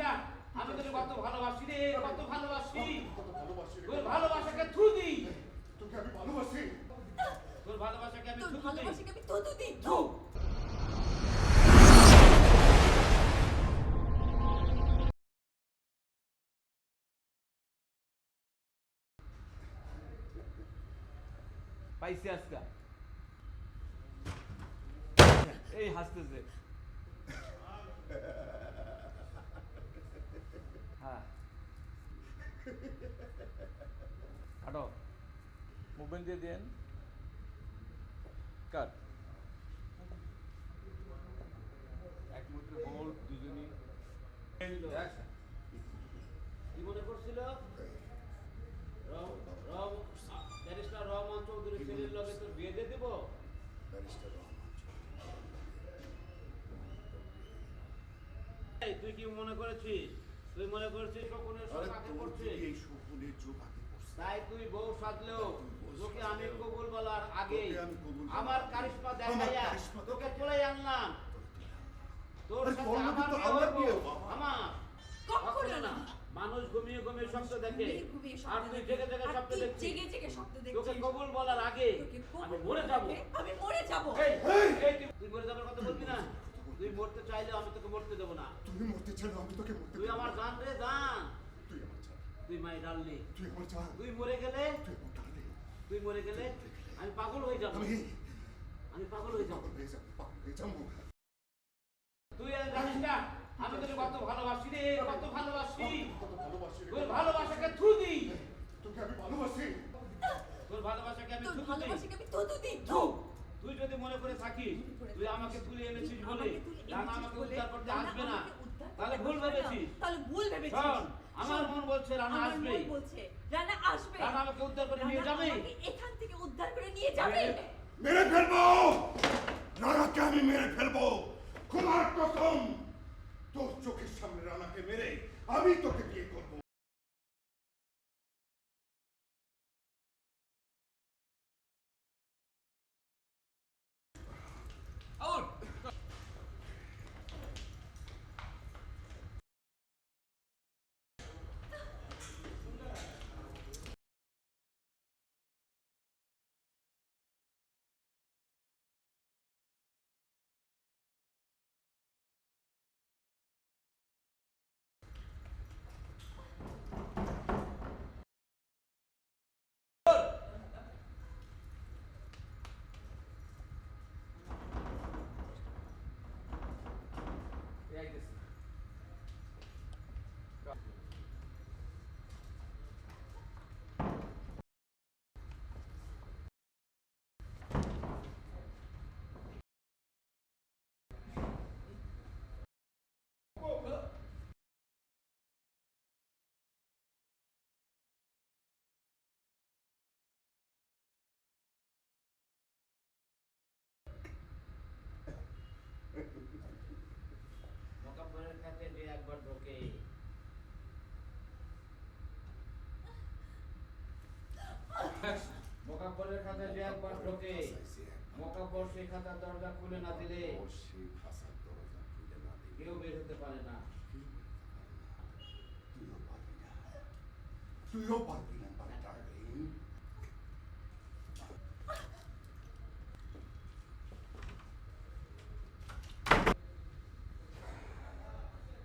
না আমি তোকে কত ভালোবাসি রে কত ভালোবাসি। কত ভালোবাসি রে। তোর ভালোবাসাকে থু দি তোকে আমি ভালোবাসি। তোর ভালোবাসাকে আমি থু ভালোবাসাকে আমি থুতু দিই। থু। পাইছি আজকা। এই হাসতেছে হ্যাঁ কাটো দেন। কাট এক মুহূর্তে হোল্ড দুজনই. কি মনে করছিল? রম রম ব্যারিস্টার রহমান চৌধুরী ছেলের লগে তোর বিয়ে দিয়ে দিব? ব্যারিস্টার রহমান এই, তুই কি মনে করেছিস? তুই মনে করেছিস শকুনের তোর করছে এই শকুনের চোখ আগে তাই তুই বউ সাজলেও তোকে আমি কবুল বলার আগে আমার কারিশমা দেখাইয়া তোকে তুলে আনলাম। তোর সাথে আমার আমার কখনো না। মানুষ ঘুমিয়ে ঘুমিয়ে দেখে। আর তুই জেগে জেগে আর দেখছিস। জেগে জেগে স্বপ্ন তোকে কবুল বলার আগে আমি মরে যাব। আমি মরে যাব। এই, এই! এই, তুই- তুই মরে যাবার কথা বলবি না। তুই মরতে চাইলে আমি তোকে মরতে দেবো না। তুমি মরতে চাইলে আমি তোকে মরতে তুই আমার। জান রে জান। তুই জান মাই ডাললি। তুই আমার জান। তুই মরে গেলে? তুই মরে গেলে আমি পাগল হয়ে যাব। আমি আমি পাগল হয়ে যাব। পাগল হয়ে যাব পাগল হয়ে যাব। তুই আর জানিস না আমি তোকে কত ভালোবাসি রে কত ভালোবাসি। কত ভালোবাসি রে। তোর ভালোবাসাকে থু দি। তোকে আমি ভালোবাসি। তোর ভালোবাসাকে আমি থু দি ভালোবাসাকে আমি থুতু দিই। থু। তুই যদি মনে করে থাকিস তুই আমাকে তুলে এনেছিস বলে রানা আমাকে উদ্ধার করতে আসবে না। তাহলে ভুল ভেবেছিস। তাহলে ভুল ভেবেছিস। আমার মন বলছে রানা আসবে। বলছে রানা আসবে রানা আমাকে উদ্ধার করে নিয়ে যাবে। এখান থেকে উদ্ধার করে নিয়ে যাবে মেরে ফেলব রানাকে আমি মেরে ফেলব কুমার কসম তোর চোখের সামনে রানাকে মেরে আমি তোকে যে একবার ঢোকে দরজা খুলে না দিলে কেউ বের হতে পারে না। তুইও পারবি